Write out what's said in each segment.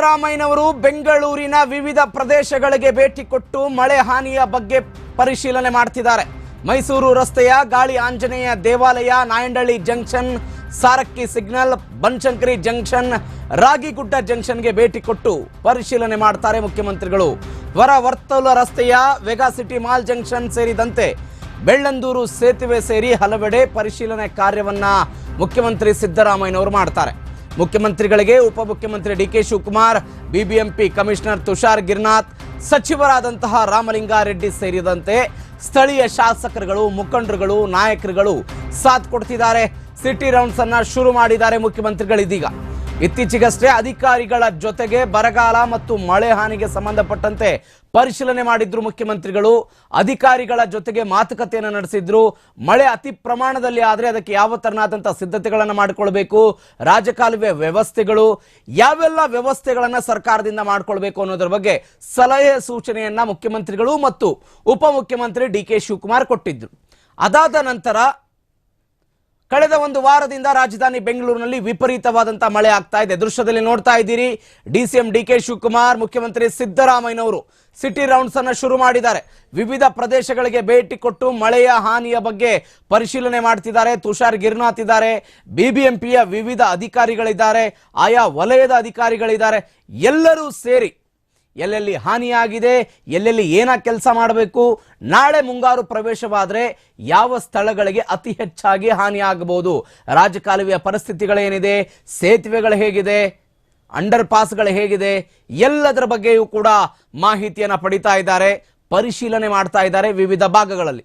ಸಿದ್ದರಾಮಯ್ಯನವರು ಬೆಂಗಳೂರಿನ ವಿವಿಧ ಪ್ರದೇಶಗಳಿಗೆ ಭೇಟಿ ಕೊಟ್ಟು ಮಳೆ ಹಾನಿಯ ಬಗ್ಗೆ ಪರಿಶೀಲನೆ ಮಾಡ್ತಿದ್ದಾರೆ. ಮೈಸೂರು ರಸ್ತೆಯ ಗಾಳಿ ಆಂಜನೇಯ ದೇವಾಲಯ, Nayandahalli junction, Sarakki signal, Banashankari junction, Ragigudda ಜಂಕ್ಷನ್ಗೆ ಭೇಟಿ ಕೊಟ್ಟು ಪರಿಶೀಲನೆ ಮಾಡ್ತಾರೆ ಮುಖ್ಯಮಂತ್ರಿಗಳು. ಹೊರ ವರ್ತೌಲ ರಸ್ತೆಯ ವೆಗಾ ಸಿಟಿ ಮಾಲ್ ಜಂಕ್ಷನ್ ಸೇರಿದಂತೆ ಬೆಳ್ಳಂದೂರು ಸೇತುವೆ ಸೇರಿ ಹಲವೆಡೆ ಪರಿಶೀಲನೆ ಕಾರ್ಯವನ್ನ ಮುಖ್ಯಮಂತ್ರಿ ಸಿದ್ದರಾಮಯ್ಯನವರು ಮಾಡ್ತಾರೆ. ಮುಖ್ಯಮಂತ್ರಿಗಳಿಗೆ ಉಪಮುಖ್ಯಮಂತ್ರಿ D K Shivakumar, BBMP commissioner Tushar Girinath, ಸಚಿವರಾದಂತಹ Ramalinga Reddy ಸೇರಿದಂತೆ ಸ್ಥಳೀಯ ಶಾಸಕರುಗಳು, ಮುಖಂಡರುಗಳು, ನಾಯಕರುಗಳು ಸಾಥ್ ಕೊಡ್ತಿದ್ದಾರೆ. ಸಿಟಿ ರೌಂಡ್ಸ್ ಅನ್ನ ಶುರು ಮಾಡಿದ್ದಾರೆ ಮುಖ್ಯಮಂತ್ರಿಗಳಿದೀಗ. ಇತ್ತೀಚೆಗಷ್ಟೇ ಅಧಿಕಾರಿಗಳ ಜೊತೆಗೆ ಬರಗಾಲ ಮತ್ತು ಮಳೆ ಹಾನಿಗೆ ಸಂಬಂಧಪಟ್ಟಂತೆ ಪರಿಶೀಲನೆ ಮಾಡಿದ್ರು ಮುಖ್ಯಮಂತ್ರಿಗಳು. ಅಧಿಕಾರಿಗಳ ಜೊತೆಗೆ ಮಾತುಕತೆಯನ್ನು ನಡೆಸಿದ್ರು. ಮಳೆ ಅತಿ ಪ್ರಮಾಣದಲ್ಲಿ ಆದರೆ ಅದಕ್ಕೆ ಯಾವ ತರನಾದಂತಹ ಸಿದ್ಧತೆಗಳನ್ನು ಮಾಡಿಕೊಳ್ಬೇಕು? ರಾಜಕಾಲುವೆ ವ್ಯವಸ್ಥೆಗಳು, ಯಾವೆಲ್ಲ ವ್ಯವಸ್ಥೆಗಳನ್ನ ಸರ್ಕಾರದಿಂದ ಮಾಡಿಕೊಳ್ಬೇಕು ಅನ್ನೋದ್ರ ಬಗ್ಗೆ ಸಲಹೆ ಸೂಚನೆಯನ್ನ ಮುಖ್ಯಮಂತ್ರಿಗಳು ಮತ್ತು ಉಪಮುಖ್ಯಮಂತ್ರಿ ಡಿ ಕೆ ಶಿವಕುಮಾರ್ ಕೊಟ್ಟಿದ್ರು. ಅದಾದ ನಂತರ ಕಳೆದ ಒಂದು ವಾರದಿಂದ ರಾಜಧಾನಿ ಬೆಂಗಳೂರಿನಲ್ಲಿ ವಿಪರೀತವಾದಂತಹ ಮಳೆ ಆಗ್ತಾ ಇದೆ. ದೃಶ್ಯದಲ್ಲಿ ನೋಡ್ತಾ ಇದ್ದೀರಿ ಡಿಸಿಎಂ ಡಿ ಕೆ ಶಿವಕುಮಾರ್, ಮುಖ್ಯಮಂತ್ರಿ ಸಿದ್ದರಾಮಯ್ಯನವರು ಸಿಟಿ ರೌಂಡ್ಸ್ ಅನ್ನು ಶುರು ಮಾಡಿದ್ದಾರೆ. ವಿವಿಧ ಪ್ರದೇಶಗಳಿಗೆ ಭೇಟಿ ಕೊಟ್ಟು ಮಳೆಯ ಹಾನಿಯ ಬಗ್ಗೆ ಪರಿಶೀಲನೆ ಮಾಡ್ತಿದ್ದಾರೆ. ತುಷಾರ್ ಗಿರ್ನಾಥ್ ಇದ್ದಾರೆ, ಬಿಬಿಎಂಪಿಯ ವಿವಿಧ ಅಧಿಕಾರಿಗಳಿದ್ದಾರೆ, ಆಯಾ ವಲಯದ ಅಧಿಕಾರಿಗಳಿದ್ದಾರೆ. ಎಲ್ಲರೂ ಸೇರಿ ಎಲ್ಲೆಲ್ಲಿ ಹಾನಿಯಾಗಿದೆ, ಎಲ್ಲೆಲ್ಲಿ ಏನ ಕೆಲಸ ಮಾಡಬೇಕು, ನಾಳೆ ಮುಂಗಾರು ಪ್ರವೇಶವಾದರೆ ಯಾವ ಸ್ಥಳಗಳಿಗೆ ಅತಿ ಹೆಚ್ಚಾಗಿ ಹಾನಿಯಾಗಬಹುದು, ರಾಜಕಾಲುವೆಯ ಪರಿಸ್ಥಿತಿಗಳೇನಿದೆ, ಸೇತುವೆಗಳು ಹೇಗಿದೆ, ಅಂಡರ್ ಪಾಸ್ಗಳು ಹೇಗಿದೆ, ಎಲ್ಲದರ ಬಗ್ಗೆಯೂ ಕೂಡ ಮಾಹಿತಿಯನ್ನು ಪಡಿತಾ ಇದ್ದಾರೆ, ಪರಿಶೀಲನೆ ಮಾಡ್ತಾ ಇದ್ದಾರೆ ವಿವಿಧ ಭಾಗಗಳಲ್ಲಿ.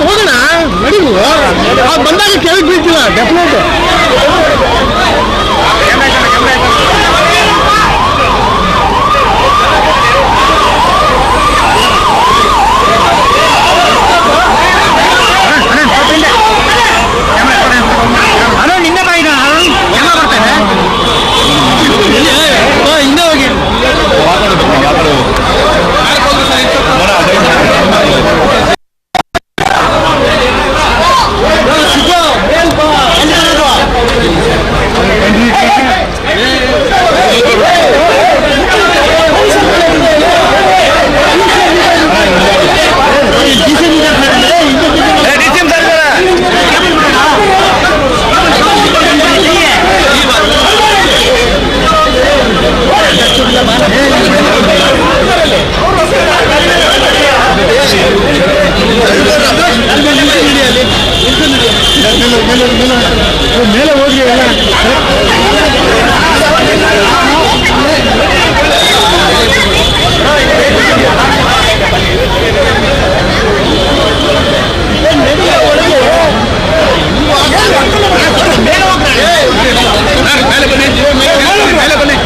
ಹೋಗೋಣ ನಡೀವು ಬಂದಾಗ ಕೆಳಗೆ ಬೀಳ್ತಿಲ್ಲ ಡೆಫಿನೆಟ್ மேல மேல மேல. மேல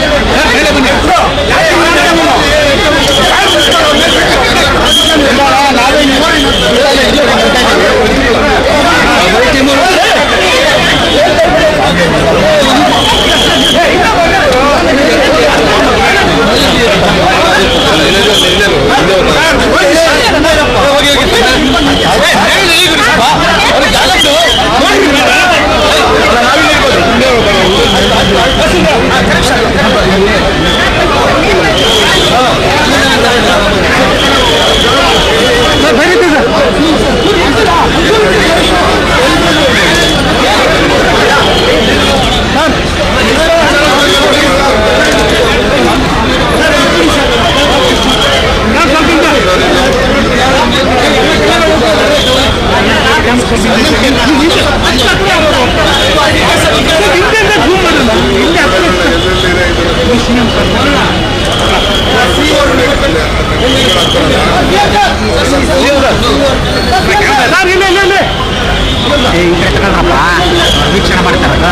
ವೀಕ್ಷಣೆ ಮಾಡ್ತಾರಲ್ಲ